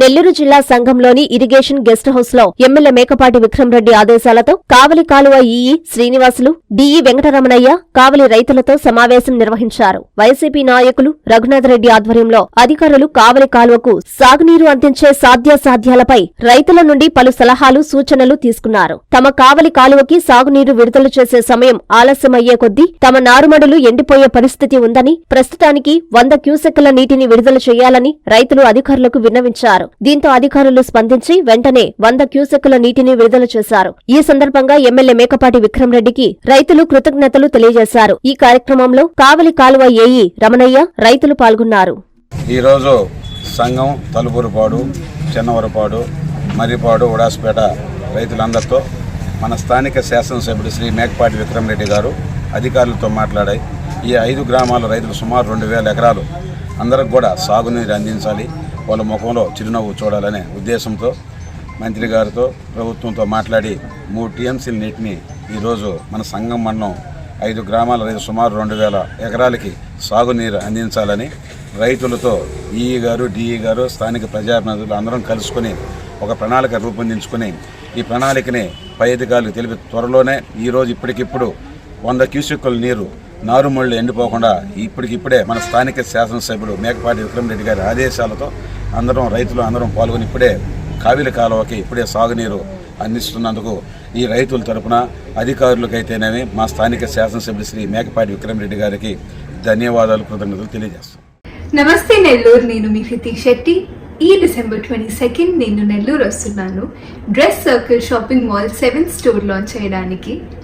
నెల్లూరు జిల్లా సంఘంలోని irrigation guest హౌస్లో ఎమ్మెల్యే మేకపాటి విక్రమరెడ్డి ఆదేశాలతో కావలి కాలువ ఈఈ శ్రీనివాసులు డిఈ వెంకటరమణయ్య కావలి రైతులతో సమావేశం నిర్వహించారు. వైసీపీ నాయకులు రఘునాథరెడ్డి ఆధ్వర్యంలో అధికారులు కావలి కాలువకు సాగునీరు అందించే సాధ్యాసాధ్యాలపై రైతుల నుండి పలు సలహాలు సూచనలు తీసుకున్నారు. తమ కావలి కాలువకి సాగునీరు విడుదల చేసే సమయం ఆలస్యమయ్యే కొద్దీ తమ నారుమడులు ఎండిపోయే పరిస్థితి ఉందని ప్రస్తుతానికి వంద క్యూసెక్కుల నీటిని విడుదల చేయాలని రైతులు అధికారులకు విన్నవించారు. దీంతో అధికారులు స్పందించి వెంటనే వంద క్యూసెక్కుల నీటిని విడుదల చేశారు. ఈ సందర్భంగా ఎమ్మెల్యే మేకపాటి విక్రమరెడ్డికి రైతులు కృతజ్ఞతలు తెలియజేశారు. ఈ కార్యక్రమంలో కావలి కాలువ ఏఈ రమణయ్య రైతులు పాల్గొన్నారు. ఈరోజు సంఘం తలుపురుపాడు చిన్నవరపాడు మర్రిపాడు ఉడాస్పేట రైతులందరితో మన స్థానిక శాసనసభ్యుడు శ్రీ మేకపాటి విక్రమరెడ్డి గారు అధికారులతో మాట్లాడాయి. ఈ ఐదు గ్రామాల రైతులు సుమారు రెండు వేల ఎకరాలు అందరికి కూడా సాగునీరు అందించాలి. వాళ్ళ ముఖంలో చిరునవ్వు చూడాలనే ఉద్దేశంతో మంత్రి గారితో ప్రభుత్వంతో మాట్లాడి మూడు టీఎంసీల నీటిని ఈరోజు మన సంఘం మండలం ఐదు గ్రామాల రైతు సుమారు రెండు వేల ఎకరాలకి సాగునీరు అందించాలని రైతులతో ఈఈ గారు డిఈ గారు స్థానిక ప్రజాప్రతినిధులు అందరం కలుసుకొని ఒక ప్రణాళిక రూపొందించుకొని ఈ ప్రణాళికని పై అధికారులకు తెలిపి త్వరలోనే ఈరోజు ఇప్పటికిప్పుడు వంద క్యూసెక్కుల నీరు నారుమళ్ళు ఎండిపోకుండా ఇప్పటికిప్పుడే మన స్థానిక శాసనసభ్యుడు మేకపాటి విక్రమరెడ్డి గారి ఆదేశాలతో అందరం రైతులు అందరం పాల్గొని ఇప్పుడే కావిలి కాలువకి ఇప్పుడే సాగునీరు అందిస్తున్నందుకు ఈ రైతుల తరపున అధికారులకైతేనేమి మా స్థానిక శాసనసభ్యులు శ్రీ మేకపాటి విక్రమరెడ్డి గారికి ధన్యవాదాలు కృతజ్ఞతలు తెలియజేస్తాం. నమస్తే నెల్లూరు నేను మీ శెట్టి. ఈ డిసెంబర్ ట్వంటీ సెకండ్ నేను నెల్లూరు వస్తున్నాను. Dress circle shopping mall seven store launch చేయడానికి.